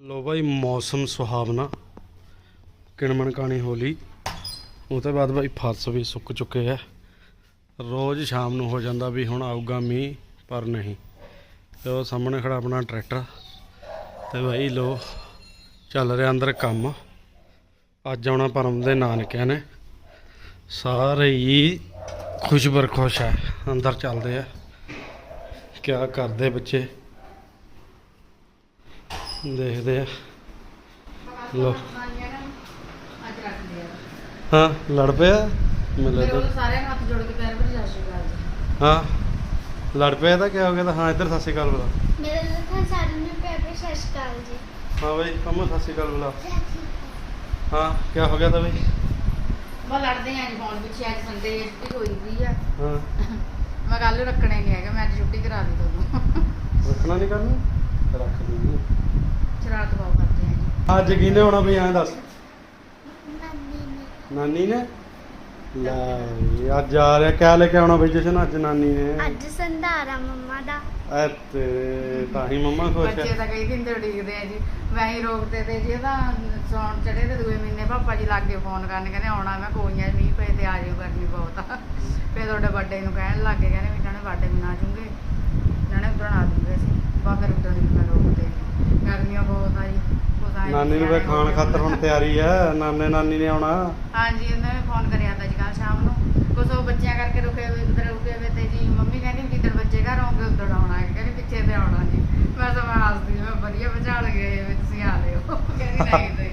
ਲੋ ਬਾਈ, ਮੌਸਮ ਸੁਹਾਵਣਾ, ਕਿਣਮਣ ਕਾਣੀ ਹੋਲੀ। ਉਹ ਤੋਂ ਬਾਅਦ ਬਾਈ, ਫਰਸ਼ ਵੀ ਸੁੱਕ ਚੁੱਕੇ ਆ। ਰੋਜ਼ ਸ਼ਾਮ ਨੂੰ ਹੋ ਜਾਂਦਾ ਵੀ ਹੁਣ ਆਊਗਾ ਮੀਂਹ, ਪਰ ਨਹੀਂ। ਤੇ ਉਹ ਸਾਹਮਣੇ ਖੜਾ ਆਪਣਾ ਟਰੈਕਟਰ। ਤੇ ਬਾਈ ਲੋ ਚੱਲ ਰਿਹਾ ਅੰਦਰ ਕੰਮ। ਅੱਜ ਆਉਣਾ ਪਰਮ ਦੇ ਨਾਨਕਿਆਂ ਨੇ। ਸਾਰੇ ਹੀ ਖੁਸ਼ ਬਰਖੁਸ਼ ਹੈ ਅੰਦਰ ਚੱਲਦੇ ਆ। ਕਿਆ ਕਰਦੇ ਬੱਚੇ? ਦੇਖਦੇ ਆ। ਲੋ ਹਾਂ ਲੜ ਪਿਆ ਮਿਲੇ ਮੇਰੇ ਸਾਰਿਆਂ ਨੂੰ ਹੱਥ ਜੋੜ ਕੇ ਪੈਰ ਪਰ ਸਤਿ ਸ਼੍ਰੀ ਜੀ। ਹਾਂ ਲੜ ਪਿਆ ਤਾਂ ਕਿਆ ਹੋ ਗਿਆ ਤਾਂ? ਹਾਂ ਇੱਧਰ ਸਤਿ ਸ਼੍ਰੀ ਅਕਾਲ ਬੁਲਾ। ਮੇਰੇ ਲਈ ਸਾਰਿਆਂ ਨੂੰ ਪਿਆਰ ਭਰੀ ਸਤਿ ਸ਼੍ਰੀ ਅਕਾਲ ਜੀ। ਹਾਂ ਬਈ ਕੰਮੋ ਸਤਿ ਸ਼੍ਰੀ ਅਕਾਲ ਬੁਲਾ। ਹਾਂ ਕਿਆ ਹੋ ਗਿਆ ਤਾਂ ਬਈ? ਬਾ ਲੜਦੇ ਆਂ ਜੀ ਫੋਨ ਪਿੱਛੇ ਅੱਜ ਸੰਡੇ ਛੁੱਟੀ ਹੋਈ ਵੀ ਆ। ਹਾਂ। ਮੈਂ ਕੱਲ ਨੂੰ ਰੱਖਣੇ ਨਹੀਂ ਹੈਗਾ ਮੈਂ ਅੱਜ ਛੁੱਟੀ ਕਰਾ ਦੀ ਤੁਹਾਨੂੰ। ਰੱਖਣਾ ਨਹੀਂ ਕਰਨੀ ਰੱਖ ਦੂੰਗੀ। ਸ਼ਰਾਰਤ ਬਹੁਤ ਕਰਦੇ ਆਂ ਜੀ। ਅੱਜ ਕਿਹਨੇ ਆਉਣਾ ਬਈ ਐਂ ਦੱਸ। ਨਾਨੀ ਨੇ। ਨਾਨੀ ਨੇ? ਲੈ ਵੀ ਅੱਜ ਆ ਰਿਹਾ। ਕਿਆ ਲੈ ਕੇ ਆਉਣਾ ਬਈ ਜਸ਼ਨ ਅੱਜ ਨਾਨੀ ਨੇ। ਅੱਜ ਸੰਧਾਰਾ ਮੰਮਾ ਦਾ। ਐ ਤੇ ਤਾਂ ਹੀ ਮੰਮਾ ਖੁਸ਼ ਬੱਚੇ ਹੈ ਤਾਂ ਕਈ ਦਿਨ ਤੋਂ ਉਡੀਕਦੇ ਆ ਜੀ। ਮੈਂ ਹੀ ਰੋਕਦੇ ਤੇ ਜੀ ਇਹਦਾ ਸੌਣ ਚੜੇ ਤੇ ਦੂਏ ਮਹੀਨੇ ਪਾਪਾ ਜੀ ਲਾਗੇ ਫੋਨ ਕਰਨ ਕਹਿੰਦੇ ਆਉਣਾ ਮੈਂ ਕੋਈ ਨਹੀਂ ਮੀਂਹ ਪਏ ਤੇ ਆ ਜਿਓ ਗਰਮੀ ਬਹੁਤ ਆ। ਫਿਰ ਤੁਹਾਡੇ ਬਰਥਡੇ ਨੂੰ ਕਹਿਣ ਲੱਗੇ ਕਹਿੰਦੇ ਵੀ ਇਹਨਾਂ ਨੇ ਬਰਥਡੇ ਮਨਾ ਜੂਗੇ। ਇਹਨਾਂ ਨੇ ਉਡਣ ਆ ਜੂਗੇ ਅਸੀਂ। ਬਾ ਫਿਰ ਉਡਣ ਦੀ ਮੈਂ ਰੋਕਦੇ ਨੀ। ਗਰਮੀਆਂ ਬਹੁਤ ਆ ਜੀ ਕੁਛ ਆਏਂ ਨਾਨੀ ਨੂੰ ਵੇ ਖਾਣ ਖਾਤਰ ਹੁਣ। ਤਿਆਰੀ ਹੈ ਨਾਨੇ ਨਾਨੀ ਨੇ ਆਉਣਾ। ਹਾਂਜੀ ਉਹਨੇ ਵੀ ਫੋਨ ਕਰਿਆ ਤਾਂ ਜੀ ਕੱਲ ਸ਼ਾਮ ਨੂੰ। ਕੁਛ ਉਹ ਬੱਚਿਆਂ ਕਰਕੇ ਰੁਕੇ ਹੋਏ ਉਧਰ ਰੁਕੇ ਹੋਏ ਤੇ ਜੀ ਮੰਮੀ ਕਹਿੰਦੀ ਜਿੱਦਣ ਬੱਚੇ ਘਰ ਆਉਂਗੇ ਉਧਰ ਆਉਣਾ ਹੈ। ਕਹਿੰਦੀ ਪਿੱਛੇ ਤੇ ਆਉਣਾ ਜੀ। ਮੈਂ ਤਾਂ ਮੈਂ ਹੱਸਦੀ ਮੈਂ ਵਧੀਆ ਬਚਾਲ ਗਏ ਵੀ ਤੁਸੀਂ ਆ ਲਿਓ ਕਹਿੰਦੀ ਨਹੀਂ ਨਹੀਂ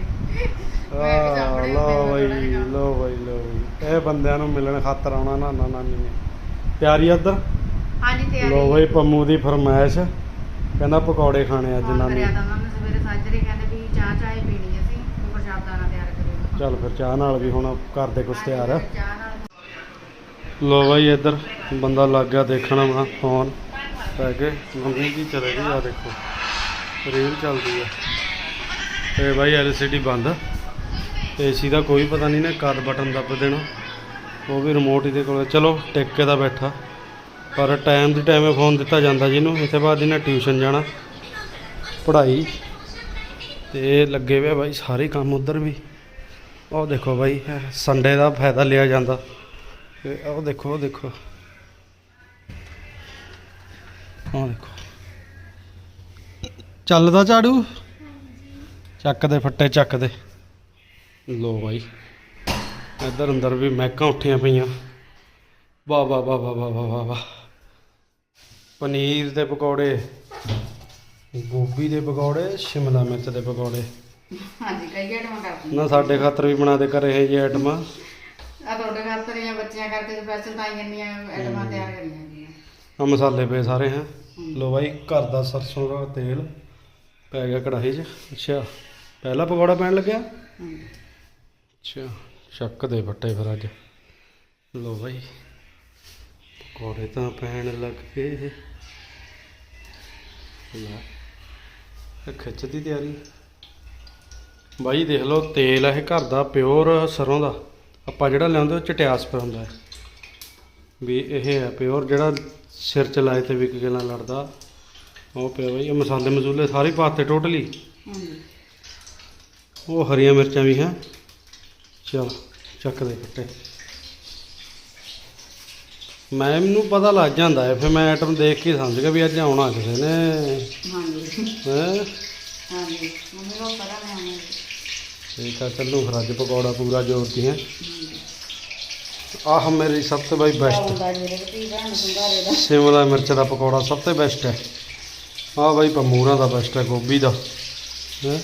ਮੈਂ ਵੀ ਆਹ, ਸਾਹਮਣੇ ਲਓ ਹੁੰਦੇ ਬਈ। ਲਓ ਬਈ ਲਓ ਬਈ। ਇਹ ਬੰਦਿਆਂ ਨੂੰ ਮਿਲਣ ਖਾਤਰ ਆਉਣਾ ਨਾਨਾ ਨਾਨੀ ਨੇ। ਤਿਆਰੀ ਆ ਉੱਧਰ? ਹਾਂਜੀ ਤਿਆਰੀ ਲਓ ਬਈ ਪੰਮੂ ਦੀ ਫਰਮਾਇਸ਼। ਕਹਿੰਦਾ ਪਕੌੜੇ ਖਾਣੇ ਅੱਜ ਫੋਨ ਨਾਨੀ ਕਰਿਆ ਤਾਂ ਉਹਨਾਂ ਨੇ ਸਵੇਰੇ ਸਾਜਰੇ ਕਹਿੰਦੇ ਵੀ ਚਾਹ ਚਾਹ ਹੀ ਪੀਣੀ ਅਸੀਂ ਤੂੰ ਪ੍ਰਸ਼ਾਦਾ ਨਾਲ ਤਿਆਰ ਕਰਿਓ ਚੱਲ ਫਿਰ ਚਾਹ ਨਾਲ ਵੀ ਹੁਣ ਕਰਦੇ ਕੁਛ ਤਿਆਰ ਚਾਹ ਨਾਲ। ਲੋ ਬਾਈ ਇੱਧਰ ਬੰਦਾ ਲੱਗ ਗਿਆ ਦੇਖਣ ਵਾ ਫੋਨ ਪੈ ਕੇ ਮੰਮੀ ਜੀ ਚਲੇ ਗਈ ਆ ਦੇਖੋ ਰੀਲ ਚੱਲਦੀ ਆ। ਤੇ ਬਾਈ ਐਲਸੀਡੀ ਬੰਦ। ਏਸੀ ਦਾ ਕੋਈ ਪਤਾ ਨਹੀਂ ਨੇ ਕਦ ਬਟਨ ਦੱਬ ਦੇਣਾ। ਉਹ ਵੀ ਰਿਮੋਟ ਇਹਦੇ ਕੋਲ ਚਲੋ ਟਿਕ ਦਾ ਬੈਠਾ। ਪਰ ਟਾਈਮ ਦੀ ਟਾਈਮੇ ਫੋਨ ਦਿੱਤਾ ਜਾਂਦਾ ਜਿਹਨੂੰ ਨੂੰ ਇਸੇ ਬਾਅਦ ਇਹਨਾਂ ਟਿਊਸ਼ਨ ਜਾਣਾ, ਪੜ੍ਹਾਈ। ਤੇ ਲੱਗੇ ਹੋਏ ਬਾਈ ਸਾਰੇ ਕੰਮ ਉਧਰ ਵੀ। ਉਹ ਦੇਖੋ ਬਾਈ ਸੰਡੇ ਦਾ ਫਾਇਦਾ ਲਿਆ ਜਾਂਦਾ। ਉਹ ਦੇਖੋ ਉਹ ਦੇਖੋ। ਉਹ ਦੇਖੋ। ਚੱਲਦਾ ਝਾੜੂ? ਚੱਕਦੇ ਫੱਟੇ, ਚੱਕਦੇ। ਲੋ ਬਾਈ, ਇੱਧਰ ਅੰਦਰ ਵੀ ਮਹਿਕਾਂ ਉੱਠੀਆਂ ਪਈਆਂ। ਵਾ ਵਾ ਵਾ ਵਾ ਵਾ ਵਾ ਵਾ ਪਨੀਰ ਦੇ ਪਕੌੜੇ ਗੋਭੀ ਦੇ ਪਕੌੜੇ ਸ਼ਿਮਲਾ ਮਿਰਚ ਦੇ ਪਕੌੜੇ। ਹਾਂਜੀ ਕਈ ਆਈਟਮਾਂ ਕਰਦੇ ਨਾ ਸਾਡੇ ਖਾਤਰ ਵੀ ਬਣਾ ਦੇ ਘਰੇ ਇਹ ਜੀ ਆਈਟਮਾਂ ਆ ਤੁਹਾਡੇ ਖਾਤਰ ਜਾਂ ਬੱਚਿਆਂ ਕਰਕੇ ਸਪੈਸ਼ਲ ਤਾਂ ਇੰਨੀਆਂ ਆਈਟਮਾਂ ਤਿਆਰ ਕਰੀਆਂ ਆ ਮਸਾਲੇ ਪਏ ਸਾਰੇ ਹੈ। ਲੋ ਬਾਈ ਘਰ ਦਾ ਸਰਸੋਂ ਦਾ ਤੇਲ ਪੈ ਗਿਆ ਕੜਾਹੀ 'ਚ। ਅੱਛਾ ਪਹਿਲਾ ਪਕੌੜਾ ਪੈਣ ਲੱਗਿਆ? ਅੱਛਾ ਸ਼ੱਕ ਦੇ ਫੱਟੇ ਫਿਰ ਅੱਜ। ਲੋ ਬਾਈ ਪਕੌੜੇ ਤਾਂ ਪੈਣ ਲੱਗ ਗਏ। ਇਹ ਖਿੱਚ ਦੀ ਤਿਆਰੀ। ਬਾਈ ਦੇਖ ਲਓ ਤੇਲ ਇਹ ਘਰ ਦਾ ਪਿਓਰ ਸਰੋਂ ਦਾ। ਆਪਾਂ ਜਿਹੜਾ ਲਿਆਉਂਦੇ ਉਹ ਚਟਿਆਸ ਪਰ ਹੁੰਦਾ ਹੈ। ਵੀ ਇਹ ਹੈ ਪਿਓਰ ਜਿਹੜਾ ਸਿਰ ਚ ਲਾਏ ਤੇ ਵਿਕ ਕੇ ਨਾ ਲੜਦਾ। ਉਹ ਪਿਆ ਬਾਈ ਇਹ ਮਸਾਲੇ ਮਸੂਲੇ ਸਾਰੇ ਪਾਤੇ ਟੋਟਲੀ। ਉਹ ਹਰੀਆਂ ਮਿਰਚਾਂ ਵੀ ਹੈ। ਚਲ ਚੱਕ ਦੇ ਫੱਟੇ ਮੈਨੂੰ ਪਤਾ ਲੱਗ ਜਾਂਦਾ ਹੈ ਫਿਰ ਮੈਂ ਆਈਟਮ ਦੇਖ ਕੇ ਸਮਝ ਗਿਆ ਵੀ ਅੱਜ ਆਉਣਾ ਕਿਸੇ ਨੇ। ਹਾਂਜੀ। ਹੈ? ਹਾਂਜੀ ਮੰਮੀ ਕੋ ਪਤਾ ਨਹੀਂ ਆਉਣਾ ਠੀਕ ਆ ਚੱਲੂ ਫਿਰ ਅੱਜ ਪਕੌੜਾ ਪੂਰਾ ਜ਼ੋਰ ਦੀ ਹੈ। ਆਹ ਮੇਰੀ ਸਭ ਤੋਂ ਬਾਈ ਬੈਸਟ ਤੇ ਸ਼ਿਮਲਾ ਮਿਰਚ ਦਾ ਪਕੌੜਾ ਸਭ ਤੋਂ ਬੈਸਟ ਹੈ। ਆਹ ਬਾਈ ਪਮੂਰਾ ਦਾ ਬੈਸਟ ਹੈ ਗੋਭੀ ਦਾ। ਹੈ?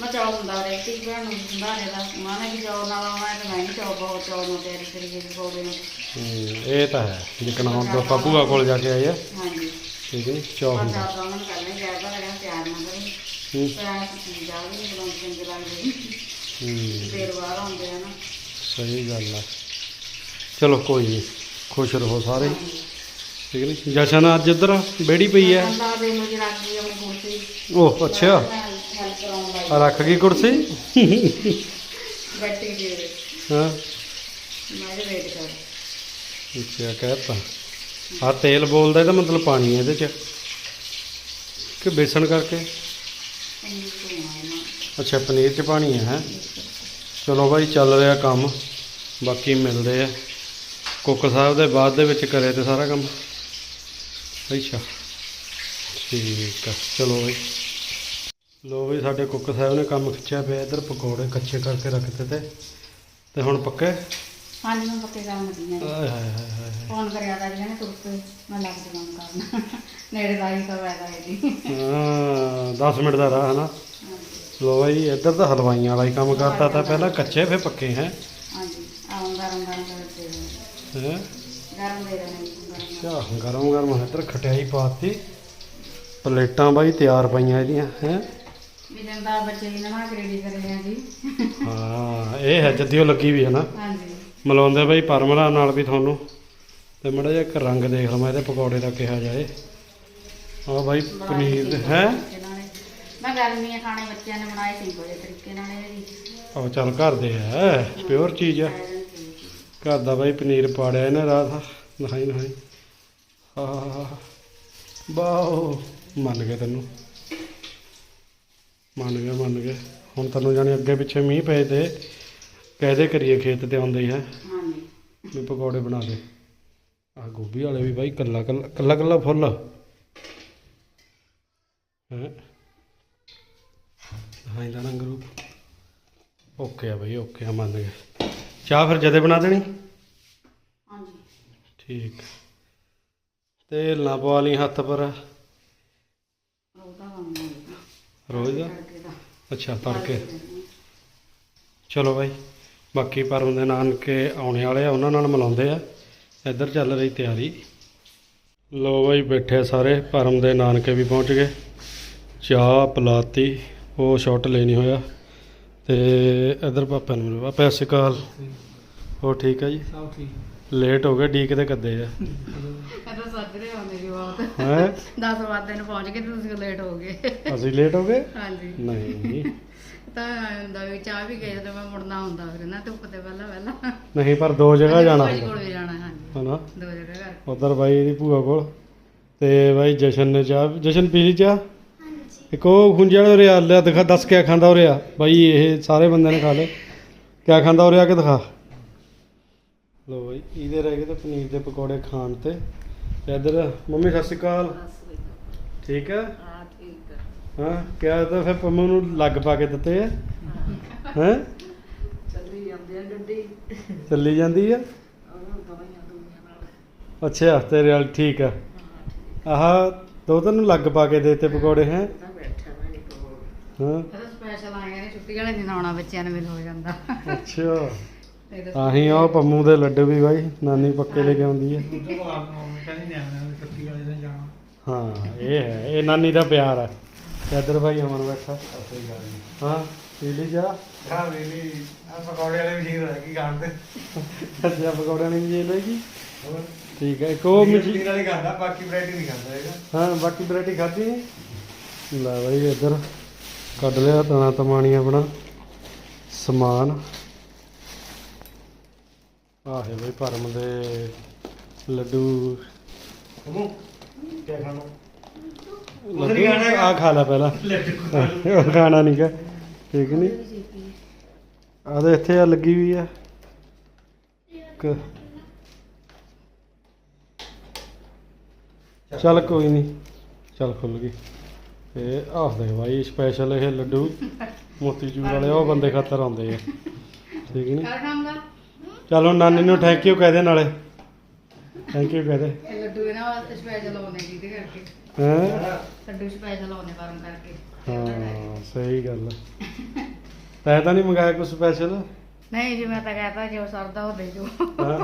ਮੈਂ ਚੌਲ ਹੁੰਦਾ ਰੇ ਤੇ ਭੈਣ ਨੂੰ ਸੰਧਾਰੇ ਦਾ ਮਾਂ ਨੇ ਵੀ ਚੌਲ ਨਾਲ ਆਉਣਾ ਤੇ ਮੈਂ ਚੌਲ ਬਹੁਤ ਚੌਲ ਨੂੰ ਤਿਆਰੀ ਕਰੀ ਜੀ ਪਕੌੜੇ ਨੂੰ। ਹਮ, ਇਹ ਤਾਂ ਹੈ। ਜਿਕਣਾ ਹੁਣ ਤਾਂ ਆਪਾਂ ਭੂਆ ਕੋਲ ਜਾ ਕੇ ਆਏ ਆ। ਹਾਂਜੀ। ਠੀਕ ਹੈ ਜੀ ਹੁੰਦਾ। ਚਾਹ ਉਹਨਾਂ ਨੂੰ ਕਰਨਾ ਹੀ ਜਾਇਦਾ ਲਗਾ ਤਿਆਰ ਨਾ ਕਰੀ। ਹੂੰ, ਪਰ ਕੀ ਜਾਵੇ ਬਲਾਉਂ ਚੰਗੇ ਲੱਗਦੇ। ਹੂੰ, ਦੇਰ ਬਾਅਦ ਆਉਂਦੇ ਆ ਨਾ। ਸਹੀ ਗੱਲ ਆ। ਚਲੋ ਕੋਈ ਨਹੀਂ ਖੁਸ਼ ਰਹੋ ਸਾਰੇ। ਠੀਕ ਨਹੀਂ ਜਸ਼ਨ ਅੱਜ ਇੱਧਰ ਬੇੜੀ ਪਈ ਹੈ। ਉਹ ਅੱਛਾ। ਹੈਲਪ ਕਰਾਉਣ ਲਈ ਆ ਰੱਖ ਗਈ ਕੁਰਸੀ? ਬੈਠੀ ਦੇ ਹਾਂ। ਮੈਂ ਇਹਦੇ ਵੇਟ ਕਰ। ਅੱਛਾ ਕਹਿਤਾ। ਆ ਤੇਲ ਬੋਲਦਾ ਇਹਦਾ ਮਤਲਬ ਪਾਣੀ ਹੈ ਇਹਦੇ ਚ। ਕਿ ਬੇਸਣ ਕਰਕੇ? ਅੱਛਾ ਪਨੀਰ ਚ ਪਾਣੀ ਹੈ ਹੈਂ? ਚਲੋ ਬਾਈ ਚੱਲ ਰਿਹਾ ਕੰਮ। ਬਾਕੀ ਮਿਲਦੇ ਆ। ਕੁੱਕ ਸਾਹਿਬ ਦੇ ਬਾਅਦ ਦੇ ਵਿੱਚ ਕਰੇ ਤੇ ਸਾਰਾ ਕੰਮ। ਅੱਛਾ। ਠੀਕ ਆ। ਚਲੋ ਬਾਈ। ਲੋ ਬਈ ਸਾਡੇ ਕੁੱਕ ਸਾਹਿਬ ਨੇ ਕੰਮ ਖਿੱਚਿਆ ਪਿਆ ਇਧਰ ਪਕੌੜੇ ਕੱਚੇ ਕਰਕੇ ਰੱਖ ਦਿੱਤੇ ਤੇ। ਤੇ ਹੁਣ ਪੱਕੇ? ਹਾਂਜੀ ਮੈਂ ਪੱਕੇ ਹਾਂ। ਆਏ ਹਾਏ ਹਾਏ ਹਾਏ ਫੋਨ ਕਰਿਆ ਤਾਂ ਜਿਹਨੇ ਤੁਰ ਕੇ ਮੈਂ ਲੱਗ ਜਾ ਕੰਮ ਕਰਨਾ। ਨੇੜੇ ਦਾ ਹੀ ਤਾਂ ਵੈਦਾ ਹੈ ਜੀ ਹਾਂ 10 ਮਿੰਟ ਦਾ ਰਾਹ ਹੈ ਨਾ ਲੋ ਬਾਈ ਇੱਧਰ ਤਾਂ ਹਲਵਾਈਆਂ ਵਾਲਾ ਹੀ ਕੰਮ ਕਰਤਾ ਤਾਂ ਪਹਿਲਾਂ ਕੱਚੇ ਫਿਰ ਪੱਕੇ ਹੈ। ਹਾਂਜੀ ਆਉਂ ਗਰਮ ਗਰਮ ਕਰ ਦੇ ਦੇਣਾ। ਹੈ? ਗਰਮ ਦੇ ਦੇਣਾ ਗਰਮ। ਗਰਮ ਗਰਮ ਇੱਧਰ ਖਟਿਆਈ ਪਾਤੀ ਪਲੇਟਾਂ ਬਾਈ ਤਿਆਰ ਪਈਆਂ ਇਹਦੀਆਂ ਹੈ। ਵੀ ਬੱਚੇ ਵੀ ਨਵਾ ਆ ਜੀ। ਹਾਂ ਇਹ ਹੈ ਜੱਦੀਓ ਲੱਗੀ ਵੀ ਹੈ ਨਾ। ਹਾਂਜੀ। ਮਿਲਾਉਂਦੇ ਬਾਈ ਪਰਮਲਾ ਨਾਲ ਵੀ ਤੁਹਾਨੂੰ। ਤੇ ਮੜਾ ਜਿਹਾ ਇੱਕ ਰੰਗ ਦੇਖ ਲਵਾਂ ਇਹਦੇ ਪਕੌੜੇ ਦਾ ਕਿਹਾ ਜਾਏ। ਆ ਬਾਈ ਪਨੀਰ ਹੈ। ਮੈਂ ਗਰਮੀਆਂ ਖਾਣੇ ਬੱਚਿਆਂ ਨੇ ਬਣਾਏ ਸੀ ਬੜੇ ਤਰੀਕੇ ਨਾਲ ਇਹ ਜੀ ਉਹ ਚੱਲ ਘਰ ਦੇ ਹੈ ਪਿਓਰ ਚੀਜ਼ ਆ। ਘਰ ਦਾ ਬਾਈ ਪਨੀਰ ਪਾੜਿਆ ਇਹਨੇ ਰਾਤ। ਨਹਾਈ ਨਹਾਈ। ਹਾਂ ਬਾਓ ਮੰਨ ਗਏ ਤੈਨੂੰ। ਮੰਨ ਗਏ ਮੰਨ ਗਏ ਹੁਣ ਤੈਨੂੰ ਜਾਣੀ ਅੱਗੇ ਪਿੱਛੇ ਮੀਂਹ ਪਏ ਤੇ ਕਹਦੇ ਕਰੀਏ ਖੇਤ ਤੇ ਆਉਂਦੇ ਹੀ ਹੈ। ਹਾਂਜੀ। ਵੀ ਪਕੌੜੇ ਬਣਾ ਦੇ। ਆ ਗੋਭੀ ਵਾਲੇ ਵੀ ਬਾਈ ਕੱਲਾ ਕੱਲਾ ਕੱਲਾ ਕੱਲਾ ਫੁੱਲ। ਹੈ? ਹਾਂ ਦਾ ਗਰੂਪ ਓਕੇ ਆ ਬਾਈ ਓਕੇ ਆ ਮੰਨ ਗਏ ਚਾਹ ਫਿਰ ਜਦੇ ਬਣਾ ਦੇਣੀ? ਹਾਂਜੀ। ਠੀਕ। ਤੇਲ ਨਾ ਪਵਾ ਲਈ ਹੱਥ ਪਰ। ਉਹਦਾ ਹੋਏਗਾ ਰੋਜ਼? ਦਾ ਅੱਛਾ ਤੜਕੇ ਚਲੋ ਬਾਈ ਬਾਕੀ ਪਰਮ ਦੇ ਨਾਨਕੇ ਆਉਣੇ ਵਾਲੇ ਆ ਉਹਨਾਂ ਨਾਲ ਮਿਲਾਉਂਦੇ ਆ। ਇੱਧਰ ਚੱਲ ਰਹੀ ਤਿਆਰੀ। ਲੋ ਬਾਈ ਬੈਠੇ ਸਾਰੇ ਪਰਮ ਦੇ ਨਾਨਕੇ ਵੀ ਪਹੁੰਚ ਗਏ। ਚਾਹ ਪਲਾਤੀ ਉਹ ਸ਼ਾਟ ਲੈਣੀ ਹੋਇਆ। ਤੇ ਇੱਧਰ ਪਾਪਾ ਨੂੰ ਮਿਲਵਾ ਸਤਿ ਸ਼੍ਰੀ ਅਕਾਲ। ਹੋ ਠੀਕ ਹੈ ਜੀ? ਸਭ ਠੀਕ। ਲੇਟ ਹੋ ਗਏ ਡੀਕ ਦੇ ਕੱਦੇ ਆ। ਕਹਿੰਦਾ ਸੱਜਰੇ ਆਉਂਦੇ ਬਹੁਤ। ਹੈ? 10 ਵਜੇ ਨੂੰ ਪਹੁੰਚ ਗਏ ਤੇ ਤੁਸੀਂ ਲੇਟ ਹੋ ਗਏ। ਅਸੀਂ ਲੇਟ ਹੋ ਗਏ? ਹਾਂਜੀ। ਨਹੀਂ ਤਾਂ ਐਂ ਹੁੰਦਾ ਵੀ ਚਾਹ ਵੀ ਗਏ ਤੇ ਮੈਂ ਮੁੜਨਾ ਹੁੰਦਾ ਫਿਰ ਨਾ ਧੁੱਪ ਤੇ ਪਹਿਲਾਂ ਪਹਿਲਾਂ। ਨਹੀਂ ਪਰ ਦੋ ਜਗ੍ਹਾ ਜਾਣਾ ਭਾਈ ਹੁੰਦਾ। ਕੋਲ ਵੀ ਜਾਣਾ ਹਾਂਜੀ। ਹਨਾ? ਦੋ ਜਗ੍ਹਾ ਕਰ ਉਧਰ ਬਾਈ ਦੀ ਭੂਆ ਕੋਲ। ਤੇ ਬਾਈ ਜਸ਼ਨ ਨੇ ਚਾਹ ਜਸ਼ਨ ਪੀ ਲਈ ਚਾਹ? ਹਾਂਜੀ। ਇੱਕ ਉਹ ਖੁੰਝੇ ਵਾਲੇ ਉਰੇ ਆ ਲਿਆ ਦਿਖਾ ਦੱਸ ਕਿਆ ਖਾਂਦਾ ਉਰੇ ਆ। ਬਾਈ ਇਹ ਸਾਰੇ ਬੰਦੇ ਨੇ ਖਾ ਲਏ। ਕਿਆ ਖਾਂਦਾ ਉਰੇ ਆ ਕੇ ਦਿਖਾ। ਲੋ ਬਾਈ ਇਹਦੇ ਰਹਿ ਗਏ ਤੇ ਪਨੀਰ ਦੇ ਪਕੌੜੇ ਖਾਣ ਤੇ। ਤੇ ਇੱਧਰ ਮੰਮੀ ਸਤਿ ਸ਼੍ਰੀ ਅਕਾਲ। ਠੀਕ ਹੈ? ਹਾਂ ਠੀਕ ਹਾਂ। ਕਿਆ ਤਾਂ ਫਿਰ ਪੰਮੂ ਨੂੰ ਲੱਗ ਪਾ ਕੇ ਦਿੱਤੇ ਆ। ਹੈ। ਚੱਲੀ ਜਾਂਦੀ ਆ ਗੱਡੀ। ਚੱਲੀ ਜਾਂਦੀ ਆ? ਅੱਛਾ ਤੇਰੇ ਵਾਲ ਠੀਕ ਆ। ਆਹ ਦੋ ਤੈਨੂੰ ਲੱਗ ਪਾ ਕੇ ਦੇਤੇ ਪਕੌੜੇ ਹੈ? ਤਾਂ ਬੈਠਾ ਮੈਂ ਨਹੀਂ ਕੋਲ ਹਾਂ। ਸਪੈਸ਼ਲ ਆਏ ਨੇ ਛੁੱਟੀ ਵਾਲੇ ਦਿਨ ਆਉਣਾ ਬੱਚਿਆਂ ਨੂੰ ਮਿਲ ਹੋ ਜਾਂਦਾ। ਅੱਛਾ। ਤਾਂ ਆਹੀਂ ਉਹ ਪੰਮੂ ਦੇ ਲੱਡੂ ਵੀ ਬਾਈ ਨਾਨੀ ਪੱਕੇ ਲੈ ਕੇ ਆਉਂਦੀ ਹੈ ਹਾਂ ਇਹ ਹੈ ਇਹ ਨਾਨੀ ਦਾ ਪਿਆਰ ਹੈ ਤੇ ਇੱਧਰ ਭਾਈ ਅਮਨ ਬੈਠਾ। ਹਾਂ ਪੀ ਲਈ ਜਾ। ਹਾਂ ਵੇਲੀ ਆ ਪਕੌੜੇ ਵਾਲੇ ਵੀ ਠੀਕ ਰਹਿ ਗਈ ਤੇ। ਅੱਛਾ ਜੇ ਠੀਕ ਹੈ ਮਿੱਠੀ ਮਿੱਠੀ ਵਾਲੀ ਖਾਂਦਾ ਬਾਕੀ ਵੈਰਾਈਟੀ ਨਹੀਂ ਖਾਂਦਾ ਹੈਗਾ। ਹਾਂ ਬਾਕੀ ਵੈਰਾਈਟੀ ਨਹੀਂ ਲੈ ਬਾਈ ਇੱਧਰ ਕੱਢ ਲਿਆ ਤਣਾ ਤਮਾਣੀ ਆਪਣਾ। ਸਮਾਨ। ਆਹੇ ਬਈ ਪਰਮ ਦੇ ਲੱਡੂ। ਹਮੂ ਕੀ ਖਾਣਾ? ਲੱਡੂ? ਆ ਖਾ ਲੈ ਪਹਿਲਾਂ। ਉਹ ਖਾਣਾ ਨਹੀਂ ਗਾ। ਠੀਕ ਨਹੀਂ ਆ ਦੇ ਇੱਥੇ ਆ ਲੱਗੀ ਹੋਈ ਆ। ਇੱਕ। ਚੱਲ ਕੋਈ ਨਹੀਂ ਚੱਲ ਖੁੱਲ ਗਈ। ਤੇ ਆਹ ਦੇ ਭਾਈ ਸਪੈਸ਼ਲ ਇਹ ਲੱਡੂ। ਮੋਤੀ ਚੂਰ ਵਾਲੇ ਉਹ ਬੰਦੇ ਖਾਤਰ ਆਉਂਦੇ ਆ। ਠੀਕ ਨਹੀਂ ਕਰ ਖਾਂਗਾ ਚੱਲ ਨਾਨੀ ਨੂੰ ਥੈਂਕ ਯੂ ਕਹਿ ਦੇ ਨਾਲੇ। ਥੈਂਕ ਯੂ ਕਹਿ ਦੇ। ਇਹ ਲੱਡੂ ਇਹਨਾਂ ਵਾਸਤੇ ਸਪੈਸ਼ਲ ਆਉਣੇ ਜਿਹਦੇ ਕਰਕੇ। ਹੈਂ? ਲੱਡੂ ਸਪੈਸ਼ਲ ਆਉਣੇ ਪਰਮ ਕਰਕੇ। ਹਾਂ ਸਹੀ ਗੱਲ ਤੈਂ ਤਾਂ ਨਹੀਂ ਮੰਗਾਇਆ ਕੁਝ ਸਪੈਸ਼ਲ ਨਹੀਂ ਜੀ ਮੈਂ ਤਾਂ ਕਹਤਾ ਜੋ ਸਰਦਾ ਉਹ ਦੇ ਜੋ ਹਾਂ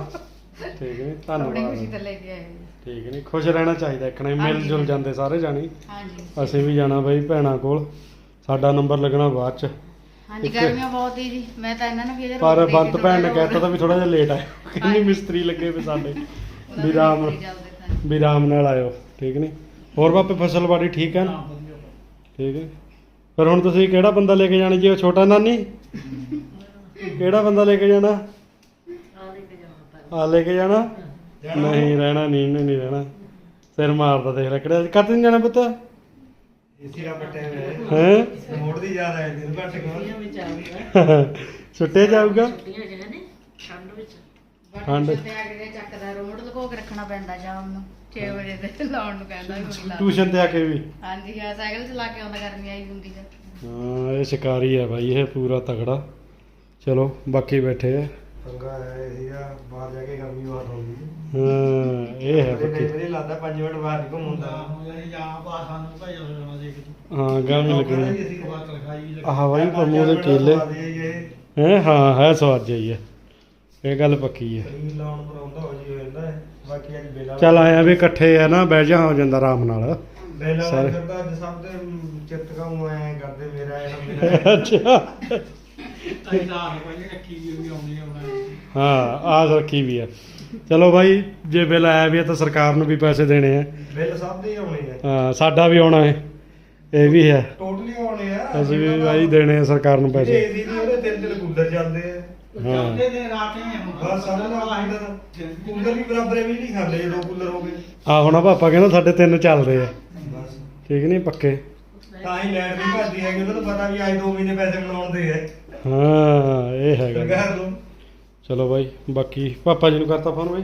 ਠੀਕ ਨਹੀਂ ਆਪਣੀ ਖੁਸ਼ੀ ਧੰਨਵਾਦ ਤੇ ਲੈ ਕੇ ਆਏ। ਠੀਕ ਨਹੀਂ ਖੁਸ਼ ਰਹਿਣਾ ਚਾਹੀਦਾ ਇੱਕ ਨਹੀਂ ਮਿਲ। ਜੁਲ ਜਾਂਦੇ ਸਾਰੇ ਜਾਣੀ। ਹਾਂਜੀ। ਅਸੀਂ ਵੀ ਜਾਣਾ ਬਾਈ ਭੈਣਾਂ ਕੋਲ। ਸਾਡਾ ਨੰਬਰ ਲੱਗਣਾ ਬਾਅਦ ਚ। ਹਾਂਜੀ ਇੱਕ- ਗਰਮੀਆਂ ਬਹੁਤ ਹੀ ਜੀ। ਮੈਂ ਤਾਂ ਇਹਨਾਂ ਨੂੰ ਵੀ ਇਹਦੇ ਪਰ ਬੰਤ ਭੈਣ ਨੇ ਕਹਿਤਾ ਤਾਂ ਵੀ ਥੋੜਾ ਜਿਹਾ ਲੇਟ ਆਇਓ। ਕਿੰਨੀ। ਮਿਸਤਰੀ ਲੱਗੇ ਵੀ ਸਾਡੇ। ਵੀ ਰਾਮ। ਵੀ ਰਾਮ ਨਾਲ ਆਇਓ ਠੀਕ ਨਹੀਂ ਹੋਰ ਬਾਪੇ ਫਸਲ ਬਾੜੀ ਠੀਕ ਹੈ ਨਾ? ਠੀਕ ਹੈ। ਪਰ ਹੁਣ ਤੁਸੀਂ ਕਿਹੜਾ ਬੰਦਾ ਲੈ ਕੇ ਜਾਣਾ ਜੀ? ਉਹ ਛੋਟਾ ਨਾਨੀ? ਕਿਹੜਾ ਬੰਦਾ ਲੈ ਕੇ ਜਾਣਾ? ਆ ਲੈ ਕੇ ਜਾਣਾ? ਨਹੀਂ ਰਹਿਣਾ ਨਹੀਂ ਇਹਨੇ ਨਹੀਂ ਰਹਿਣਾ। ਸਿਰ ਮਾਰਦਾ ਦੇਖ ਲੈ ਕਿਹੜਾ ਨਹੀਂ ਜਾਣਾ ਪੁੱਤ? ਹੈ। ਮੋੜ ਦੀ ਯਾਦ ਆਈ ਦਿਨ ਘੱਟ ਗਿਆ। ਛੁੱਟੇ ਜਾਊਗਾ? ਠੰਡ। ਠੰਡ। ਤੇ ਆ ਕੇ ਚੱਕਦਾ ਰੋਡ ਲੁਕੋ ਕੇ ਰੱਖਣਾ ਪੈਂਦਾ ਸ਼ਾਮ ਨੂੰ 6 ਵਜੇ ਤੇ ਲਾਉਣ ਨੂੰ ਕਹਿੰਦਾ ਵੀ ਕੋਈ ਲਾ। ਟਿਊਸ਼ਨ ਤੇ ਆ ਕੇ ਵੀ। ਹਾਂਜੀ ਆ ਸਾਈਕਲ ਚਲਾ ਕੇ ਆਉਂਦਾ ਗਰਮੀ ਆਈ ਹੁੰਦੀ ਹੈ ਹਾਂ ਇਹ ਸ਼ਿਕਾਰੀ ਹੈ ਬਾਈ ਇਹ ਪੂਰਾ ਤਗੜਾ। ਚਲੋ ਬਾਕੀ ਬੈਠੇ ਆ। ਪੰਗਾ ਹੈ ਸੀਗਾ ਬਾਹਰ ਜਾ ਕੇ ਗਰਮੀ ਬਾਹਰ ਹੋਊਗੀ ਹਾਂ ਇਹ ਹੈ ਤੇ ਬਾਕੀ ਮੇਰੇ ਲੱਗਦਾ 5 ਮਿੰਟ ਬਾਹਰ ਨਹੀਂ ਘੁੰਮਦਾ ਹਾਂ ਗਰਮੀ ਲੱਗਣੀ। ਅਸੀਂ ਆਹ ਬਾਈ ਪੰਮੂ ਦੇ ਕੇਲੇ। ਹੈ ਹਾਂ? ਹੈ ਸਵਾਦ ਜਾਈ ਹੈ ਇਹ ਗੱਲ ਪੱਕੀ ਹੈ ਲਾਉਣ ਪਰ ਆਉਂਦਾ ਹੋ ਜੀ ਹੋ ਜਾਂਦਾ ਹੈ। ਬਾਕੀ ਅੱਜ ਬੇਲਾ ਚੱਲ ਆਇਆ ਵੀ ਇਕੱਠੇ ਆ ਨਾ ਬਹਿ ਜਾ ਹੋ ਜਾਂਦਾ ਆਰਾਮ ਨਾਲ। ਬੇਲਾ। ਕਰਦਾ ਸਭ ਦੇ ਚਿੱਤ ਕਾਉ ਐ ਕਰਦੇ ਮੇਰਾ ਇਹ ਮੇਰਾ ਅੱਛਾ। ਹਾਂ ਆਸ ਰੱਖੀ ਵੀ ਆ। ਚਲੋ ਬਾਈ ਜੇ ਬਿੱਲ ਆਇਆ ਵੀ ਹੈ ਤਾਂ ਸਰਕਾਰ ਨੂੰ ਵੀ ਪੈਸੇ ਦੇਣੇ ਆ। ਬਿੱਲ ਸਭ ਦੇ ਆਉਣੇ ਆ। ਹਾਂ ਸਾਡਾ ਵੀ ਆਉਣਾ ਹੈ ਇਹ ਵੀ ਹੈ। ਟੋਟਲੀ ਆਉਣੇ ਆ। ਅਸੀਂ ਵੀ ਬਾਈ ਦੇਣੇ ਆ ਸਰਕਾਰ ਨੂੰ ਪੈਸੇ। ਏਸੀ ਦੀ ਉਹਦੇ ਤਿੰਨ ਤਿੰਨ ਕੂਲਰ ਚੱਲਦੇ ਆ। ਹਾਂ ਬਸ ਸਮਝ ਲਾ ਕੂਲਰ ਕੂਲਰ ਵੀ ਬਰਾਬਰ ਵੀ ਨਹੀਂ ਖਾਂਦੇ ਜੇ ਦੋ ਕੂਲਰ ਹੋ ਗਏ। ਆ ਹੁਣ ਪਾਪਾ ਕਹਿੰਦਾ ਸਾਡੇ ਤਿੰਨ ਚੱਲਦੇ ਆ। ਬਸ। ਠੀਕ ਨਹੀਂ ਪੱਕੇ। ਤਾਂ ਹੀ ਲੈਟ ਵੀ ਭੱਜਦੀ ਹੈਗੀ ਉਹਨਾਂ ਨੂੰ ਪਤਾ ਵੀ ਅੱਜ 2 ਮਹੀਨੇ ਪੈਸੇ ਬਣਾਉਂਦੇ ਆ। ਹਾਂ ਇਹ ਹੈਗਾ। ਸਰਕਾਰ ਨੂੰ ਚਲੋ ਬਾਈ ਬਾਕੀ ਪਾਪਾ ਜੀ ਨੂੰ ਕਰਤਾ ਫੋਨ ਬਾਈ?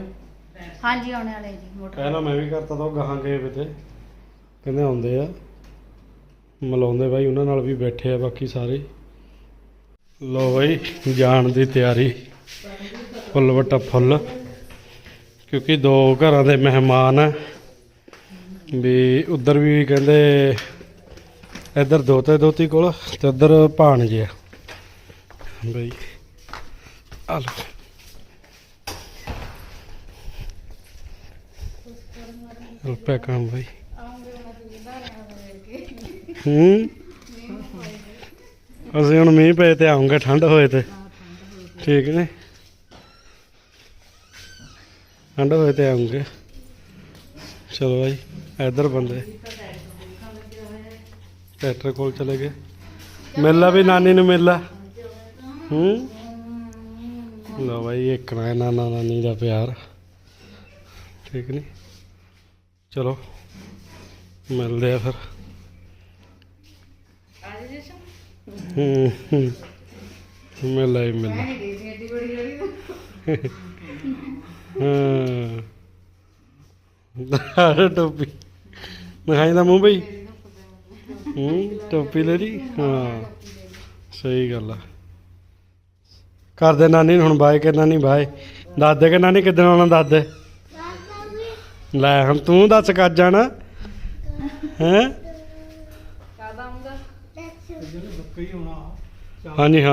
ਹਾਂਜੀ ਆਉਣੇ ਵਾਲੇ ਜੀ ਮੋਟਰ ਪਹਿਲਾਂ ਮੈਂ ਵੀ ਕਰਤਾ ਤਾਂ ਉਹ ਗਾਹਾਂ ਗਏ ਵੇ ਤੇ। ਕਹਿੰਦੇ ਆਉਂਦੇ ਆ। ਮਿਲਾਉਂਦੇ ਬਾਈ ਉਹਨਾਂ ਨਾਲ ਵੀ ਬੈਠੇ ਆ ਬਾਕੀ ਸਾਰੇ। ਲੋ ਬਾਈ ਜਾਣ ਦੀ ਤਿਆਰੀ। ਫੁੱਲ ਵਟਾ ਫੁੱਲ। ਕਿਉਂਕਿ ਦੋ ਘਰਾਂ ਦੇ ਮਹਿਮਾਨ ਆ। ਵੀ ਉਧਰ ਵੀ ਕਹਿੰਦੇ ਇੱਧਰ ਦੋਤੇ ਦੋਤੀ ਕੋਲ ਤੇ ਉਧਰ ਭਾਣਜੇ ਆ। ਬਈ ਆ ਲਓ ਚਲ ਕੰਮ ਬਈ ਹੂੰ ਅਸੀਂ ਹੁਣ ਮੀਂਹ ਪਏ ਤੇ ਆਉਂਗੇ ਠੰਡ ਹੋਏ ਤੇ ਠੀਕ ਨੇ ਠੰਡ ਹੋਏ ਤੇ ਆਉਂਗੇ ਚਲੋ ਭਾਈ ਇੱਧਰ ਬੰਦੇ ਟਰੈਕਟਰ ਕੋਲ ਚਲੇ ਗਏ ਮਿਲ ਲਾ ਵੀ ਨਾਨੀ ਨੂੰ ਮਿਲ ਲਾ ਹੂੰ। ਲੋ ਭਾਈ ਇੱਕ ਨਾ ਨਾਨੀ ਦਾ ਪਿਆਰ। ਠੀਕ ਨਹੀਂ ਚਲੋ, ਮਿਲਦੇ ਆ ਫਿਰ। ਅੱਜ ਜੀ ਹੂੰ ਹੂੰ। ਮਿਲ ਆਈ ਮੈਂ ਨਹੀਂ ਹਾਂ। ਟੋਪੀ। ਦਿਖਾਈ ਦਾ ਮੁੰਬਈ ਹੂੰ, ਟੋਪੀ ਲੈ ਲਈ। ਹਾਂ। ਸਹੀ ਗੱਲ ਆ। ਕਰਦੇ ਨਾਨੀ ਨੂੰ ਹੁਣ ਬਾਏ ਕਿ ਨਾਨੀ ਬਾਏ? ਦੱਸ ਦੇ ਕਿ ਨਾਨੀ ਕਿੱਦਣ ਆਉਣਾ ਦੱਸ ਦੇ ਲੈ ਹੁਣ ਤੂੰ ਦੱਸ ਕੱਜ ਜਾਣਾ? ਹੈ? ਕਾਦਾ ਆਉਂਦਾ ਹਾਂਜੀ ਹਾਂ।